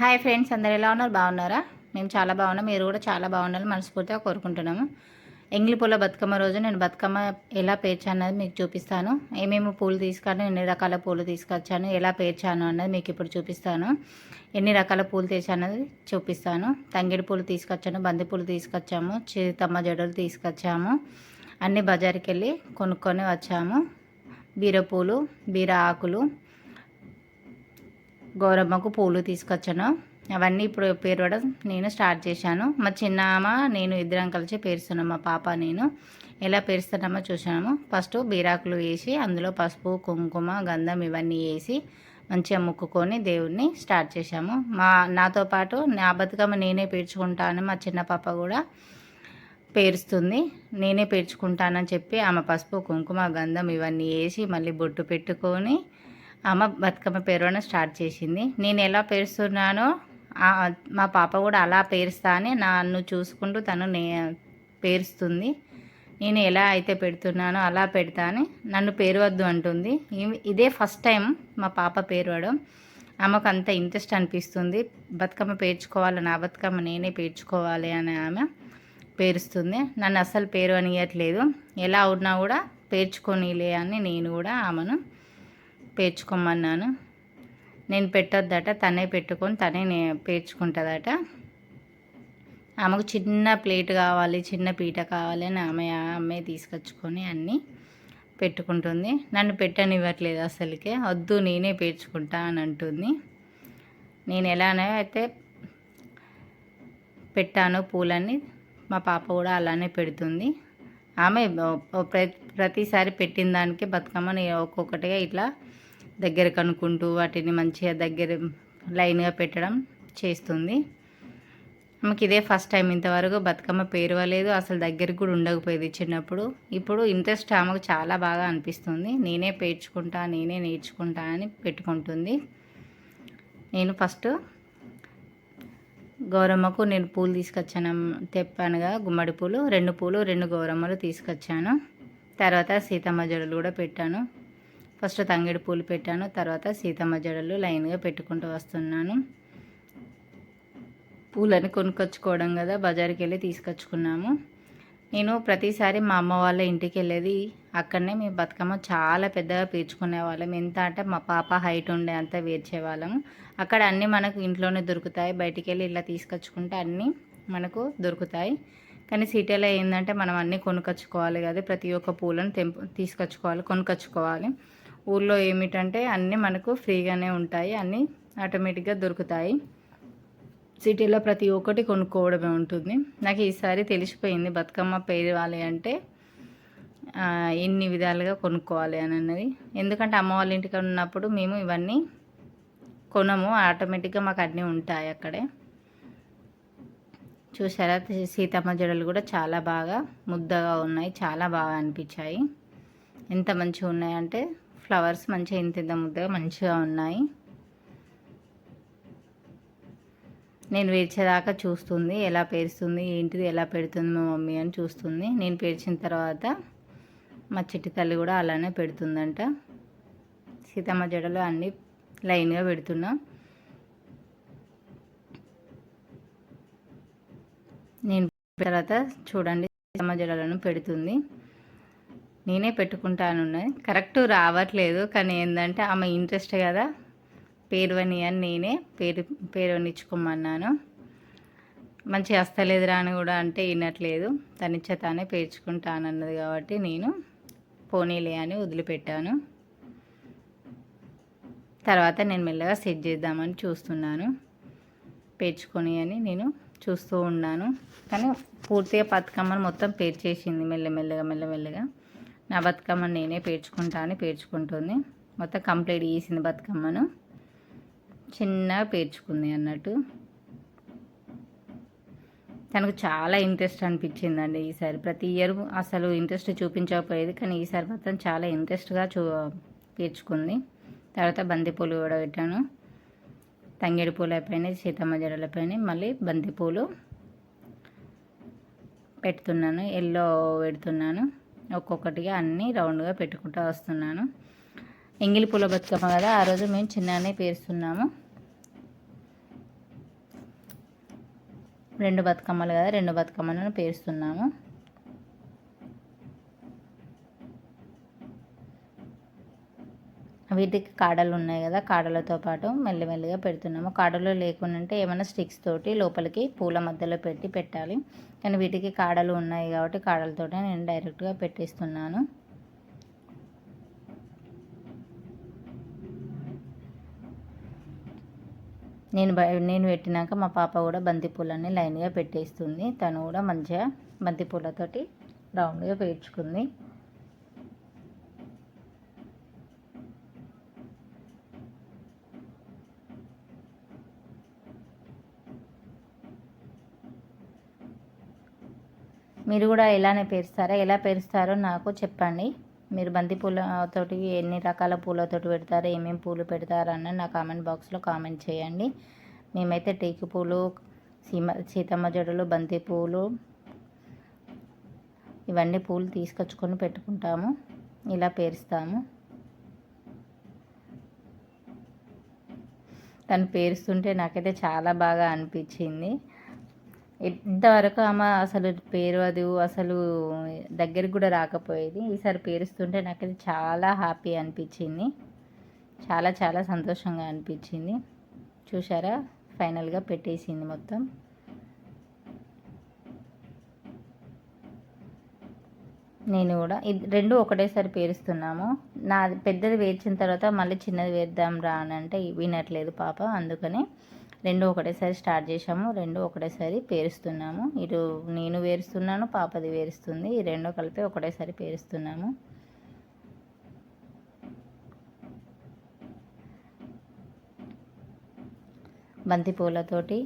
Hi friends అందరు ఎలా ఉన్నారు? బాగున్నారా? మేము చాలా బాగున్నాం. మీరు కూడా చాలా బాగుండాలి మనస్ఫూర్తిగా కోరుకుంటున్నాము. ఎంగిలి పూల బతుకమ్మ రోజు నేను బతుకమ్మ ఎలా పేర్చాను అన్నది మీకు చూపిస్తాను. ఏమేమి పూలు తీసుకొని ఎన్ని రకాల పూలు తీసుకొచ్చాను ఎలా పేర్చాను అన్నది మీకు ఇప్పుడు చూపిస్తాను. ఎన్ని రకాల పూలు తెచ్చాను అన్నది చూపిస్తాను. తంగిడి పూలు తీసుకొచ్చాను బంతి పూలు తీసుకొచ్చాము చిరుతమ్మ జడలు తీసుకొచ్చాము అన్ని బజార్కి వెళ్ళి కొనుక్కొని వచ్చాము. బీర పూలు బీర ఆకులు గౌరమ్మకు పూలు తీసుకొచ్చాను. అవన్నీ ఇప్పుడు పేరవడం నేను స్టార్ట్ చేశాను. మా చిన్నమ్మ నేను ఇద్దరం కలిసి పేరుస్తున్నాం. మా పాప నేను. ఎలా పేరుస్తున్నామో చూసాము ఫస్ట్ బీరాకులు వేసి అందులో పసుపు కుంకుమ గంధం ఇవన్నీ వేసి మంచిగా ముక్కుకొని దేవుడిని స్టార్ట్ చేశాము. మా నాతో పాటు నా బతుకమ్మ నేనే పేర్చుకుంటాను మా చిన్న పాప కూడా పేరుస్తుంది. నేనే పేర్చుకుంటానని చెప్పి ఆమె పసుపు కుంకుమ గంధం ఇవన్నీ వేసి మళ్ళీ బొట్టు పెట్టుకొని అమ్మ బతుకమ్మ పేరవడం స్టార్ట్ చేసింది. నేను ఎలా పేరుస్తున్నానో మా పాప కూడా అలా పేరుస్తా అని నన్ను చూసుకుంటూ తను నే పేరుస్తుంది. నేను ఎలా అయితే పెడుతున్నానో అలా పెడతా అని నన్ను పేరవద్దు అంటుంది. ఇదే ఫస్ట్ టైం మా పాప పేరవడం. ఆమెకు అంత ఇంట్రెస్ట్ అనిపిస్తుంది. బతుకమ్మ పేర్చుకోవాలి నా బతుకమ్మ నేనే పేర్చుకోవాలి అని ఆమె పేరుస్తుంది. నన్ను అసలు పేరు అనియట్లేదు ఎలా ఉన్నా కూడా పేర్చుకొనిలే అని నేను కూడా ఆమెను పేర్చుకోమన్నాను. నేను పెట్టొద్దట తనే పెట్టుకొని తనే నే పేర్చుకుంటుందట. ఆమెకు చిన్న ప్లేట్ కావాలి చిన్న పీట కావాలి అని ఆమె ఆమె తీసుకొచ్చుకొని అన్నీ పెట్టుకుంటుంది. నన్ను పెట్టనివ్వట్లేదు అసలుకే. వద్దు నేనే పేర్చుకుంటా అని అంటుంది. నేను ఎలానో అయితే పెట్టాను పూలన్నీ. మా పాప కూడా అలానే పెడుతుంది. ఆమె ప్రతిసారి పెట్టిన దానికి బతుకమ్మని ఒక్కొక్కటిగా ఇట్లా దగ్గర కనుక్కుంటూ వాటిని మంచిగా దగ్గర లైన్గా పెట్టడం చేస్తుంది. ఆమెకి ఇదే ఫస్ట్ టైం ఇంతవరకు బతుకమ్మ పేరవలేదు అసలు దగ్గరికి కూడా ఉండకపోయేది చిన్నప్పుడు. ఇప్పుడు ఇంట్రెస్ట్ ఆమెకు చాలా బాగా అనిపిస్తుంది. నేనే పేర్చుకుంటా నేనే నేర్చుకుంటా అని పెట్టుకుంటుంది. నేను ఫస్ట్ గౌరమ్మకు నేను పూలు తీసుకొచ్చాను తెప్పానుగా గుమ్మడి పూలు రెండు పూలు రెండు గౌరమ్మలు తీసుకొచ్చాను. తర్వాత సీతమ్మ జడలు కూడా పెట్టాను. ఫస్ట్ తంగిడి పూలు పెట్టాను తర్వాత సీతమ్మ జడలు లైన్గా పెట్టుకుంటూ వస్తున్నాను. పూలని కొనుక్కొచ్చుకోవడం కదా బజార్కి వెళ్ళి తీసుకొచ్చుకున్నాము. నేను ప్రతిసారి మా అమ్మ వాళ్ళ ఇంటికి వెళ్ళేది అక్కడనే మేము బతుకమ్మ చాలా పెద్దగా పీర్చుకునే వాళ్ళం ఎంత అంటే మా పాప హైట్ ఉండే అంత వేర్చేవాళ్ళము అక్కడ అన్నీ మనకు ఇంట్లోనే దొరుకుతాయి. బయటికి వెళ్ళి ఇలా తీసుకొచ్చుకుంటే అన్నీ మనకు దొరుకుతాయి. కానీ సిటీలో ఏంటంటే మనం అన్నీ కొనుక్కొచ్చుకోవాలి కదా ప్రతి ఒక్క పూలను తెంపు తీసుకొచ్చుకోవాలి కొనుక్కొచ్చుకోవాలి. ఊళ్ళో ఏమిటంటే అన్నీ మనకు ఫ్రీగానే ఉంటాయి అన్నీ ఆటోమేటిక్గా దొరుకుతాయి. సిటీలో ప్రతి ఒక్కటి కొనుక్కోవడమే ఉంటుంది. నాకు ఈసారి తెలిసిపోయింది బతుకమ్మ పేరవాలి అంటే ఎన్ని విధాలుగా కొనుక్కోవాలి అని అన్నది. ఎందుకంటే అమ్మ వాళ్ళ ఇంటికి ఉన్నప్పుడు మేము ఇవన్నీ కొనము ఆటోమేటిక్గా మాకు అన్నీ ఉంటాయి అక్కడే. చూసారా సీతమ్మ జడలు కూడా చాలా బాగా ముద్దగా ఉన్నాయి చాలా బాగా అనిపించాయి. ఎంత మంచిగా ఉన్నాయంటే ఫ్లవర్స్ మంచిగా ఇంత ఇంత ముద్దగా మంచిగా ఉన్నాయి. నేను పేర్చేదాకా చూస్తుంది ఎలా పేరుస్తుంది ఏంటిది ఎలా పెడుతుంది మా మమ్మీ అని చూస్తుంది. నేను పేర్చిన తర్వాత మా చిట్టి తల్లి కూడా అలానే పెడుతుందంట. సీతమ్మ జడలు అన్నీ లైన్గా పెడుతున్నా. నేను తర్వాత చూడండి సీతమ్మ జడలను పెడుతుంది. నేనే పెట్టుకుంటాను కరెక్ట్ రావట్లేదు కానీ ఏంటంటే ఆమె ఇంట్రెస్ట్ కదా. పేరువని అని నేనే పేరు పేరువనిచ్చుకోమన్నాను మంచి వస్తలేదురా అని కూడా అంటే వినట్లేదు. తనిచ్చే తానే పేర్చుకుంటానన్నది కాబట్టి నేను పోనీలే అని వదిలిపెట్టాను. తర్వాత నేను మెల్లగా సెట్ చేద్దామని చూస్తున్నాను. పేర్చుకొని అని నేను చూస్తూ ఉన్నాను. కానీ పూర్తిగా బతుకమ్మను మొత్తం పేర్చేసింది మెల్లమెల్లగా మెల్లమెల్లగా. నా బతుకమ్మను నేనే పేర్చుకుంటాను పేర్చుకుంటుంది. మొత్తం కంప్లీట్ చేసింది బతుకమ్మను. చిన్నగా పేర్చుకుంది అన్నట్టు. తనకు చాలా ఇంట్రెస్ట్ అనిపించిందండి ఈసారి. ప్రతి ఇయర్ అసలు ఇంట్రెస్ట్ చూపించకపోయేది కానీ ఈసారి మాత్రం చాలా ఇంట్రెస్ట్గా చూ పేర్చుకుంది. తర్వాత బంతిపూలు కూడా పెట్టాను. తంగేడు పూలు అయిపోయినాయి సీతమ్మ జడలపైన మళ్ళీ బంతిపూలు పెడుతున్నాను. ఎల్లో పెడుతున్నాను. ఒక్కొక్కటిగా అన్నీ రౌండ్గా పెట్టుకుంటూ వస్తున్నాను. ఎంగిలి పూల బతుకమ్మ కదా ఆ రోజు మేము చిన్ననే పేరుస్తున్నాము రెండు బతుకమ్మలు కదా రెండు బతుకమ్మలను పేరుస్తున్నాము వీటికి కాడలు ఉన్నాయి కదా కాడలతో పాటు మెల్లిమెల్లిగా పెడుతున్నాము. కాడలు లేకుండా ఏమైనా స్టిక్స్ తోటి లోపలికి పూల మధ్యలో పెట్టి పెట్టాలి. కానీ వీటికి కాడలు ఉన్నాయి కాబట్టి కాడలతో నేను డైరెక్ట్గా పెట్టేస్తున్నాను. నేను నేను పెట్టినాక మా పాప కూడా బంతిపూలన్నీ లైన్గా పెట్టేస్తుంది. తను కూడా మంచిగా బంతిపూలతోటి రౌండ్గా పేర్చుకుంది. మీరు కూడా ఎలానే పేరుస్తారా ఎలా పేరుస్తారో నాకు చెప్పండి. మీరు బంతి పూలతోటి ఎన్ని రకాల పూలతోటి పెడతారు ఏమేమి పూలు పెడతారు అన్న నా కామెంట్ బాక్స్లో కామెంట్ చేయండి. మేమైతే టేకు పూలు సీమ సీతమ్మ జడలు బంతి పూలు ఇవన్నీ పూలు తీసుకొచ్చుకొని పెట్టుకుంటాము. ఇలా పేరుస్తాము. తను పేరుస్తుంటే నాకైతే చాలా బాగా అనిపించింది. ఇంతవరకు ఆమె అసలు పేరవదు అసలు దగ్గరికి కూడా రాకపోయేది. ఈసారి పేరుస్తుంటే నాకు అది చాలా హ్యాపీ అనిపించింది. చాలా చాలా సంతోషంగా అనిపించింది. చూసారా ఫైనల్గా పెట్టేసింది మొత్తం. నేను కూడా ఇది రెండు ఒకటేసారి పేరుస్తున్నాము. నా పెద్దది వేర్చిన తర్వాత మళ్ళీ చిన్నది వేద్దాం రా అని అంటే వినట్లేదు పాప అందుకని రెండు ఒకటేసారి స్టార్ట్ చేసాము రెండు ఒకటేసారి పేరుస్తున్నాము. ఇటు నేను వేరుస్తున్నాను పాపది వేరుస్తుంది. ఈ రెండో కలిపి ఒకటేసారి పేరుస్తున్నాము. బంతి పూలతోటి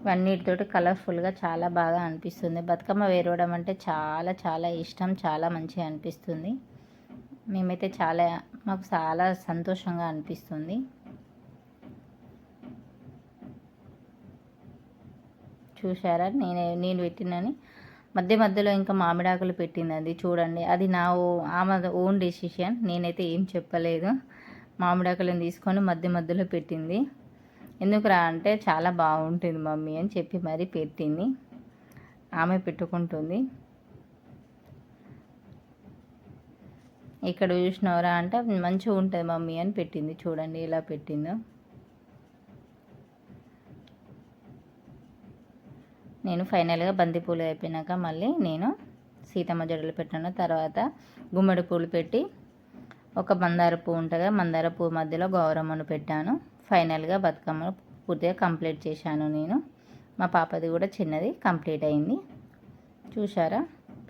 ఇవన్నిటితోటి కలర్ఫుల్గా చాలా బాగా అనిపిస్తుంది. బతుకమ్మ వేరవడం అంటే చాలా చాలా ఇష్టం చాలా మంచిగా అనిపిస్తుంది. మేమైతే చాలా మాకు చాలా సంతోషంగా అనిపిస్తుంది. చూసారా నేను నేను పెట్టినని మధ్య మధ్యలో ఇంకా మామిడాకులు పెట్టింది అది చూడండి అది నా ఓ ఆమె ఓన్ డెసిషన్. నేనైతే ఏం చెప్పలేదు. మామిడాకులను తీసుకొని మధ్య మధ్యలో పెట్టింది. ఎందుకురా అంటే చాలా బాగుంటుంది మమ్మీ అని చెప్పి మరీ పెట్టింది. ఆమె పెట్టుకుంటుంది. ఇక్కడ చూసినవరా అంటే మంచిగా ఉంటుంది మమ్మీ అని పెట్టింది. చూడండి ఇలా పెట్టిందో. నేను ఫైనల్గా బంతిపూలు అయిపోయినాక మళ్ళీ నేను సీతమ్మ జడలు పెట్టాను. తర్వాత గుమ్మడి పూలు పెట్టి ఒక మందార పువ్వు ఉంటుందా మందార పువ్వు మధ్యలో గౌరమ్మను పెట్టాను. ఫైనల్గా బతుకమ్మను పూర్తిగా కంప్లీట్ చేశాను నేను. మా పాపది కూడా చిన్నది కంప్లీట్ అయింది. చూసారా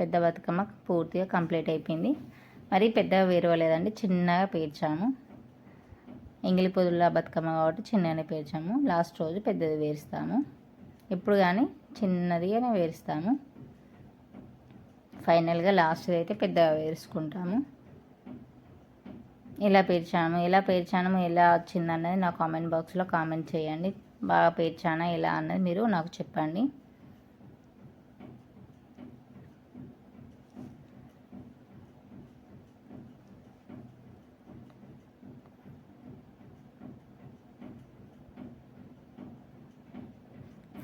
పెద్ద బతుకమ్మ పూర్తిగా కంప్లీట్ అయిపోయింది. మరి పెద్దగా వేరవలేదండి చిన్నగా పేర్చాము. ఎంగిలి పొదుల బతుకమ్మ కాబట్టి చిన్నగానే పేర్చాము. లాస్ట్ రోజు పెద్దది వేరుస్తాము. ఎప్పుడు కానీ చిన్నదిగానే వేరుస్తాము ఫైనల్గా లాస్ట్ అయితే పెద్దగా వేరుసుకుంటాము. ఎలా పేర్చాము ఎలా పేర్చాను ఎలా వచ్చిందన్నది నా కామెంట్ బాక్స్లో కామెంట్ చేయండి. బాగా పేర్చానా ఎలా అన్నది మీరు నాకు చెప్పండి.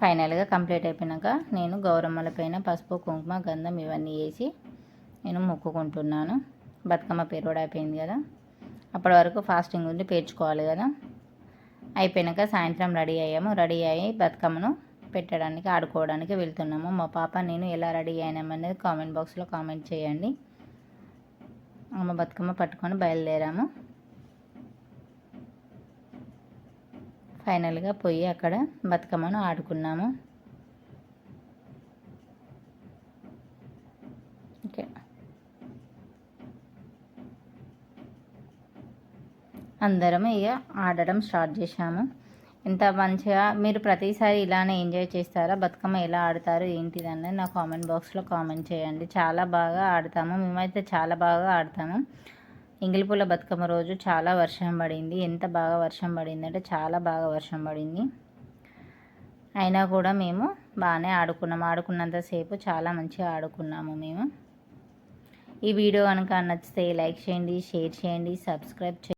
ఫైనల్గా కంప్లీట్ అయిపోయినాక నేను గౌరమ్మల పైన పసుపు కుంకుమ గంధం ఇవన్నీ వేసి నేను మొక్కుకుంటున్నాను. బతుకమ్మ పేరు అయిపోయింది కదా. అప్పటి వరకు ఫాస్టింగ్ ఉండి పేర్చుకోవాలి కదా. అయిపోయినాక సాయంత్రం రెడీ అయ్యాము. రెడీ అయ్యి బతుకమ్మను పెట్టడానికి ఆడుకోవడానికి వెళ్తున్నాము. మా పాప నేను ఎలా రెడీ అయినామనేది కామెంట్ బాక్స్లో కామెంట్ చేయండి. అమ్మ బతుకమ్మ పట్టుకొని బయలుదేరాము. ఫైనల్గా పోయి అక్కడ బతుకమ్మను ఆడుకున్నాము. ఓకే. అందరం ఇక ఆడడం స్టార్ట్ చేశాము. ఎంత మంచిగా మీరు ప్రతిసారి ఇలానే ఎంజాయ్ చేస్తారా? బతుకమ్మ ఎలా ఆడతారు? ఏంటిదన్నది నా కామెంట్ బాక్స్లో కామెంట్ చేయండి. చాలా బాగా ఆడతాము. మేమైతే చాలా బాగా ఆడతాము. ఇంగిలిపూల బతుకమ్మ రోజు చాలా వర్షం పడింది. ఎంత బాగా వర్షం పడింది అంటే చాలా బాగా వర్షం పడింది. అయినా కూడా మేము బాగానే ఆడుకున్నాము ఆడుకున్నంతసేపు చాలా మంచిగా ఆడుకున్నాము మేము. ఈ వీడియో కనుక నచ్చితే లైక్ చేయండి షేర్ చేయండి సబ్స్క్రైబ్ చేయండి